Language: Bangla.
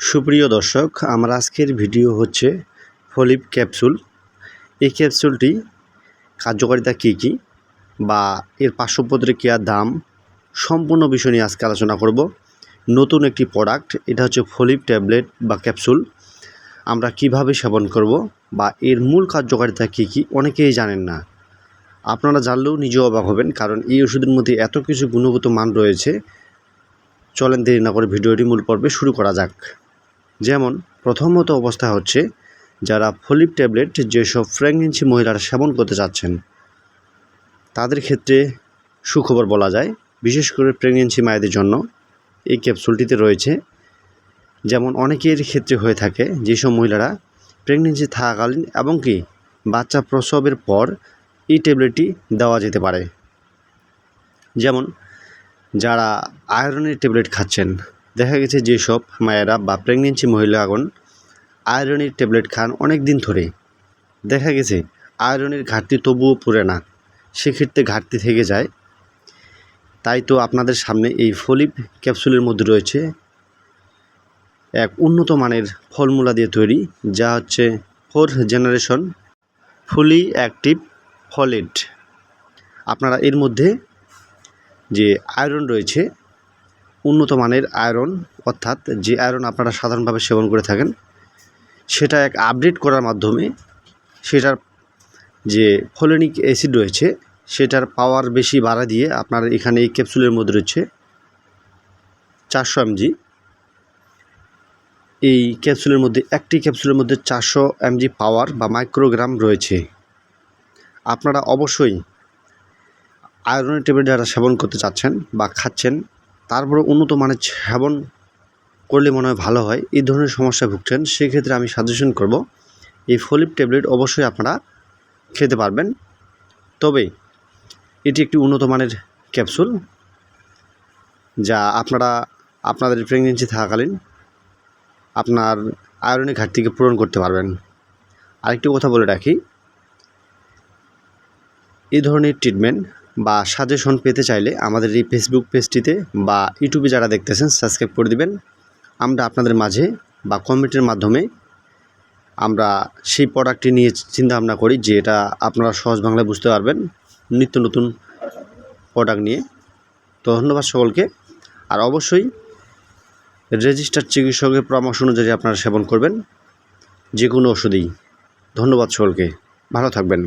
সুপ্রিয় দর্শক, আমার আজকের ভিডিও হচ্ছে ফলিপ ক্যাপসুল। এই ক্যাপসুলটি কার্যকারিতা কী কী বা এর পার্শ্বপ্রতিক্রিয়ার দাম সম্পূর্ণ বিষয় নিয়ে আজকে আলোচনা করব। নতুন একটি প্রোডাক্ট এটা হচ্ছে ফলিপ ট্যাবলেট বা ক্যাপসুল। আমরা কীভাবে সেবন করব বা এর মূল কার্যকারিতা কী কী অনেকেই জানেন না। আপনারা জানলেও নিজেও অবাক হবেন, কারণ এই ওষুধের মধ্যে এত কিছু গুণগত মান রয়েছে। চলেন দেরি না করে ভিডিওটি মূল পর্বে শুরু করা যাক। যেমন, প্রথমত অবস্থা হচ্ছে যারা ফলিপ ট্যাবলেট যেসব প্রেগনেন্সি মহিলারা সেবন করতে চাচ্ছেন তাদের ক্ষেত্রে সুখবর বলা যায়, বিশেষ করে প্রেগনেন্সি মায়েদের জন্য এই ক্যাপসুলটিতে রয়েছে। যেমন, অনেকের ক্ষেত্রে হয়ে থাকে যেসব মহিলারা প্রেগনেন্সি থাকাকালীন এবং কি বাচ্চা প্রসবের পর এই ট্যাবলেটটি দেওয়া যেতে পারে। যেমন, যারা আয়রনের ট্যাবলেট খাচ্ছেন দেখা গেছে যেসব মায়েরা বা প্রেগনেন্সি মহিলাগণ আয়রনের ট্যাবলেট খান অনেক দিন ধরে। দেখা গেছে আয়রনের ঘাটতি তবুও পুরে না, সেক্ষেত্রে ঘাটতি থেকে যায়। তাই তো আপনাদের সামনে এই ফলিপ ক্যাপসুলের মধ্যে রয়েছে এক উন্নত মানের ফলমূলা দিয়ে তৈরি, যা হচ্ছে four generation fully active folate আপনারা এর মধ্যে যে আয়রন রয়েছে উন্নত মানের আয়রন, অর্থাৎ যে আয়রন আপনারা সাধারণভাবে সেবন করে থাকেন, সেটা এক আপডেট করার মাধ্যমে সেটার যে ফোলেনিক অ্যাসিড রয়েছে, সেটার পাওয়ার বেশি বাড়া দিয়ে আপনার এখানে এই ক্যাপসুলের মধ্যে রয়েছে চারশো এমজি। এই ক্যাপসুলের মধ্যে, একটি ক্যাপসুলের মধ্যে চারশো এমজি পাওয়ার বা মাইক্রোগ্রাম রয়েছে। আপনারা অবশ্যই আয়রনের ট্যাবলেট যারা সেবন করতে চাচ্ছেন বা খাচ্ছেন তারপরে উন্নত মানের সেবন করলে মনে হয় ভালো হয়। এই ধরনের সমস্যায় ভুগছেন, সেক্ষেত্রে আমি সাজেশন করব, এই ফলিপ ট্যাবলেট অবশ্যই আপনারা খেতে পারবেন। তবে এটি একটি উন্নত মানের ক্যাপসুল যা আপনারা, আপনাদের প্রেগনেন্সি থাকাকালীন আপনার আয়রনের ঘাটতিকে পূরণ করতে পারবেন। আরেকটি কথা বলে রাখি, এই ধরনের ট্রিটমেন্ট বা সাজেশন পেতে চাইলে আমাদের এই ফেসবুক পেজটিতে বা ইউটিউবে যারা দেখতেছেন সাবস্ক্রাইব করে দিবেন। আমরা আপনাদের মাঝে বা কমেন্টের মাধ্যমে আমরা সেই প্রোডাক্টটি নিয়ে চিন্তা ভাবনা করি যে এটা আপনারা সহজ বাংলায় বুঝতে পারবেন নিত্য নতুন প্রোডাক্ট নিয়ে। তো ধন্যবাদ সকলকে। আর অবশ্যই রেজিস্টার্ড চিকিৎসকের পরামর্শ অনুযায়ী আপনারা সেবন করবেন যে কোনো ওষুধেই। ধন্যবাদ সকলকে। ভালো থাকবেন।